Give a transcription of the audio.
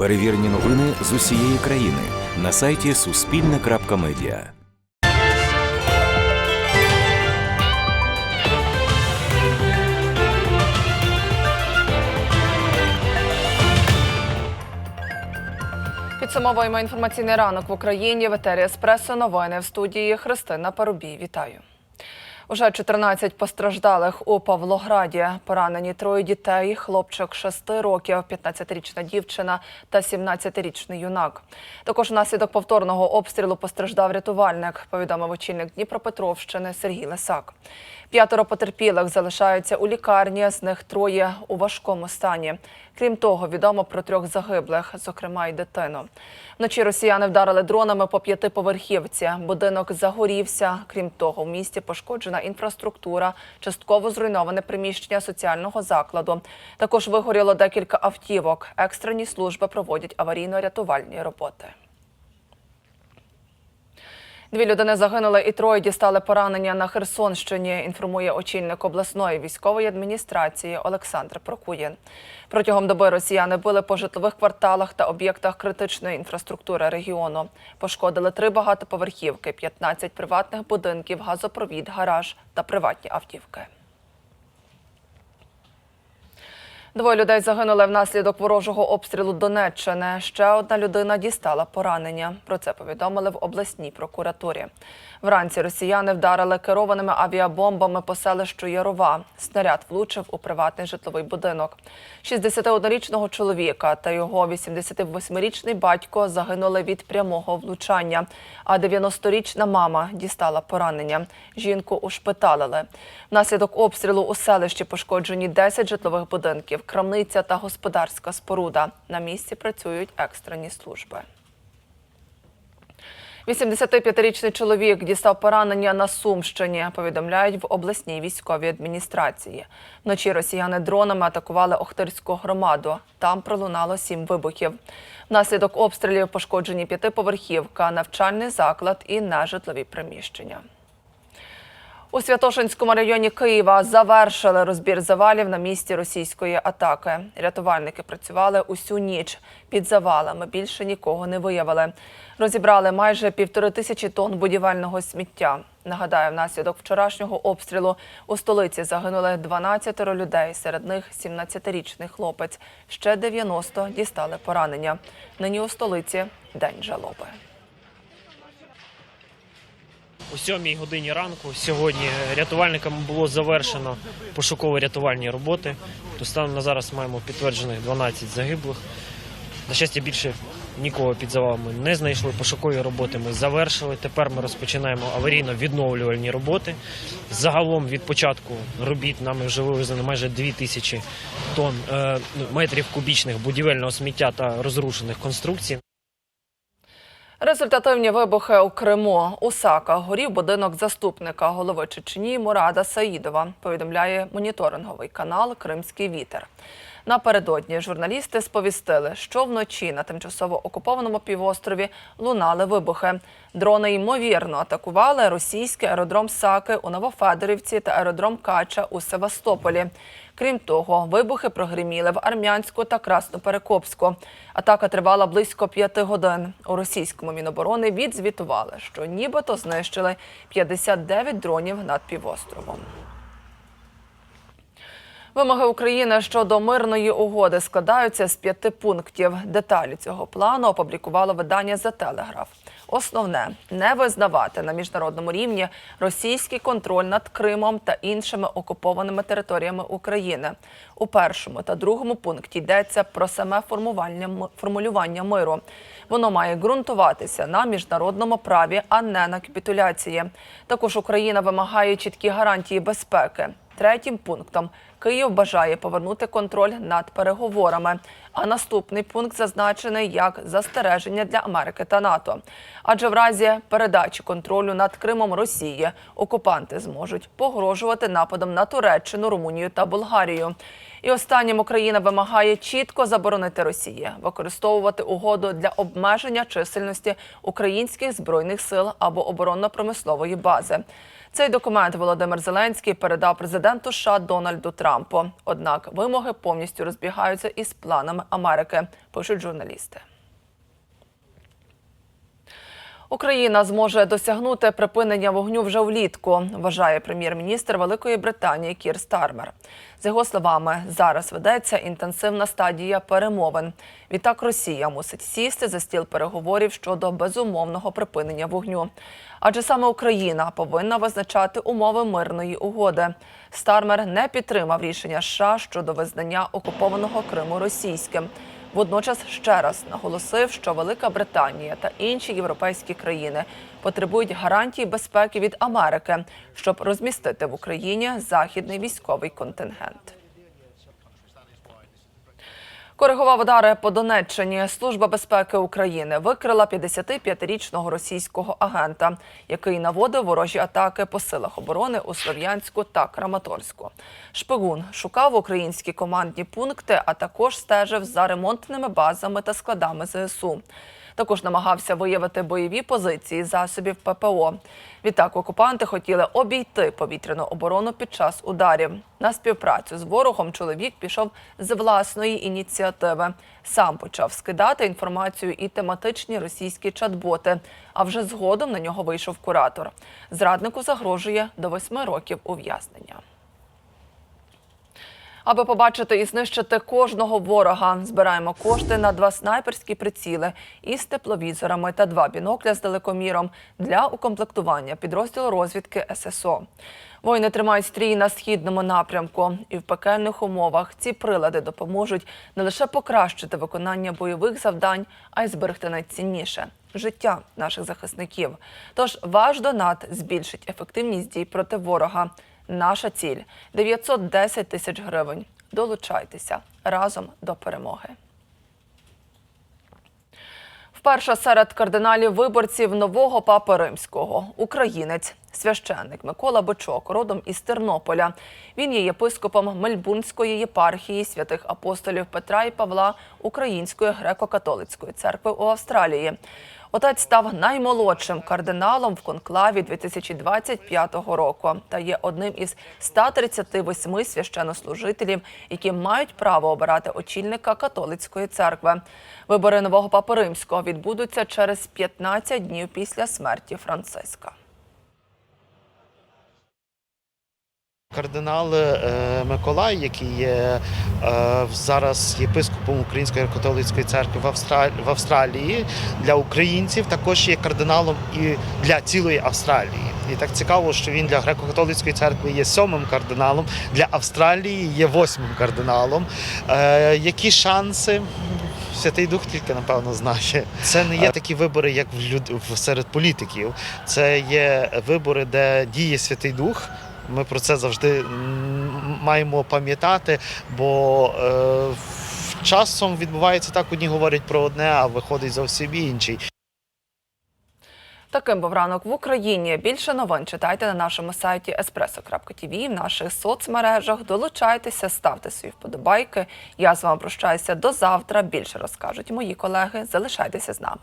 Перевірені новини з усієї країни на сайті Суспільне.Медіа. Підсумовуємо інформаційний ранок в Україні. В етері Еспресо новини в студії Христина Парубій. Вітаю. Уже 14 постраждалих у Павлограді. Поранені троє дітей, хлопчик 6 років, 15-річна дівчина та 17-річний юнак. Також внаслідок повторного обстрілу постраждав рятувальник, повідомив очільник Дніпропетровщини Сергій Лисак. П'ятеро потерпілих залишаються у лікарні, з них троє у важкому стані. Крім того, відомо про трьох загиблих, зокрема й дитину. Вночі росіяни вдарили дронами по п'ятиповерхівці. Будинок загорівся. Крім того, в місті пошкоджена інфраструктура, частково зруйноване приміщення соціального закладу. Також вигоріло декілька автівок. Екстрені служби проводять аварійно-рятувальні роботи. Дві людини загинули і троє дістали поранення на Херсонщині. Інформує очільник обласної військової адміністрації Олександр Прокуєн. Протягом доби росіяни били по житлових кварталах та об'єктах критичної інфраструктури регіону. Пошкодили три багатоповерхівки, 15 приватних будинків, газопровід, гараж та приватні автівки. Двоє людей загинули внаслідок ворожого обстрілу Донеччини. Ще одна людина дістала поранення. Про це повідомили в обласній прокуратурі. Вранці росіяни вдарили керованими авіабомбами по селищу Ярова. Снаряд влучив у приватний житловий будинок. 61-річного чоловіка та його 88-річний батько загинули від прямого влучання. А 90-річна мама дістала поранення. Жінку ушпиталили. Внаслідок обстрілу у селищі пошкоджені 10 житлових будинків, крамниця та господарська споруда. На місці працюють екстрені служби. 85-річний чоловік дістав поранення на Сумщині, повідомляють в обласній військовій адміністрації. Вночі росіяни дронами атакували Охтирську громаду. Там пролунало сім вибухів. Внаслідок обстрілів пошкоджені п'ятиповерхівка, навчальний заклад і нежитлові приміщення. У Святошинському районі Києва завершили розбір завалів на місці російської атаки. Рятувальники працювали усю ніч під завалами. Більше нікого не виявили. Розібрали майже півтори тисячі тонн будівельного сміття. Нагадаю, внаслідок вчорашнього обстрілу у столиці загинули 12 людей. Серед них 17-річний хлопець. Ще 90 дістали поранення. Нині у столиці день жалоби. О 7 годині ранку сьогодні рятувальникам було завершено пошуково-рятувальні роботи. То станом на зараз маємо підтверджених 12 загиблих. На щастя, більше нікого під завалами не знайшли. Пошукові роботи ми завершили. Тепер ми розпочинаємо аварійно-відновлювальні роботи. Загалом від початку робіт нами вже вивезено майже 2 тисячі тонн е, ну, метрів кубічних будівельного сміття та розрушених конструкцій. Результативні вибухи у Криму. У Сака горів будинок заступника голови Чечні Мурада Саїдова, повідомляє моніторинговий канал Кримський вітер. Напередодні журналісти сповістили, що вночі на тимчасово окупованому півострові лунали вибухи. Дрони ймовірно атакували російський аеродром Саки у Новофедорівці та аеродром Кача у Севастополі. Крім того, вибухи прогриміли в Армянську та Красноперекопську. Атака тривала близько п'яти годин. У російському міноборони відзвітували, що нібито знищили 59 дронів над півостровом. Вимоги України щодо мирної угоди складаються з п'яти пунктів. Деталі цього плану опублікувало видання «За Телеграф». Основне не визнавати на міжнародному рівні російський контроль над Кримом та іншими окупованими територіями України. У першому та другому пункті йдеться про саме формування формулювання миру. Воно має ґрунтуватися на міжнародному праві, а не на капітуляції. Також Україна вимагає чіткі гарантії безпеки. Третім пунктом Київ бажає повернути контроль над переговорами. А наступний пункт зазначений як застереження для Америки та НАТО. Адже в разі передачі контролю над Кримом Росії окупанти зможуть погрожувати нападом на Туреччину, Румунію та Болгарію. І останнім Україна вимагає чітко заборонити Росії використовувати угоду для обмеження чисельності українських збройних сил або оборонно-промислової бази. Цей документ Володимир Зеленський передав президенту США Дональду Трампу. Однак вимоги повністю розбігаються із планами Америки, пишуть журналісти. Україна зможе досягнути припинення вогню вже влітку, вважає прем'єр-міністр Великої Британії Кір Стармер. З його словами, зараз ведеться інтенсивна стадія перемовин. Відтак Росія мусить сісти за стіл переговорів щодо безумовного припинення вогню. Адже саме Україна повинна визначати умови мирної угоди. Стармер не підтримав рішення США щодо визнання окупованого Криму російським. Водночас ще раз наголосив, що Велика Британія та інші європейські країни потребують гарантій безпеки від Америки, щоб розмістити в Україні західний військовий контингент. Коригував удари по Донеччині. Служба безпеки України викрила 55-річного російського агента, який наводив ворожі атаки по силах оборони у Слов'янську та Краматорську. Шпигун шукав українські командні пункти, а також стежив за ремонтними базами та складами ЗСУ. Також намагався виявити бойові позиції засобів ППО. Відтак окупанти хотіли обійти повітряну оборону під час ударів. На співпрацю з ворогом чоловік пішов з власної ініціативи. Сам почав скидати інформацію і тематичні російські чат-боти. А вже згодом на нього вийшов куратор. Зраднику загрожує до восьми років ув'язнення. Аби побачити і знищити кожного ворога, збираємо кошти на два снайперські приціли із тепловізорами та два бінокля з далекоміром для укомплектування підрозділу розвідки ССО. Воїни тримають стрій на східному напрямку, і в пекельних умовах ці прилади допоможуть не лише покращити виконання бойових завдань, а й зберегти найцінніше життя наших захисників. Тож ваш донат збільшить ефективність дій проти ворога. Наша ціль 910 тисяч гривень. Долучайтеся разом до перемоги. Вперше серед кардиналів виборців нового папи римського українець, священник Микола Бичок, родом із Тернополя. Він є єпископом Мельбурнської єпархії святих апостолів Петра і Павла Української греко-католицької церкви у Австралії. Отець став наймолодшим кардиналом в конклаві 2025 року та є одним із 138 священнослужителів, які мають право обирати очільника католицької церкви. Вибори нового папи римського відбудуться через 15 днів після смерті Франциска. Кардинал е, Миколай, який є е, зараз єпископом Української католицької церкви в, Австралії, для українців, також є кардиналом і для цілої Австралії. І так цікаво, що він для греко-католицької церкви є сьомим кардиналом, для Австралії є восьмим кардиналом. Е, які шанси? Святий Дух тільки напевно знає. Це не є такі вибори, як в люд... серед політиків. Це є вибори, де діє Святий Дух. Ми про це завжди маємо пам'ятати, бо е, часом відбувається так: одні говорять про одне, а виходить зовсім інший. Таким був ранок в Україні. Більше новин читайте на нашому сайті espresso.tv, в наших соцмережах. Долучайтеся, ставте свої вподобайки. Я з вами прощаюся до завтра. Більше розкажуть мої колеги. Залишайтеся з нами.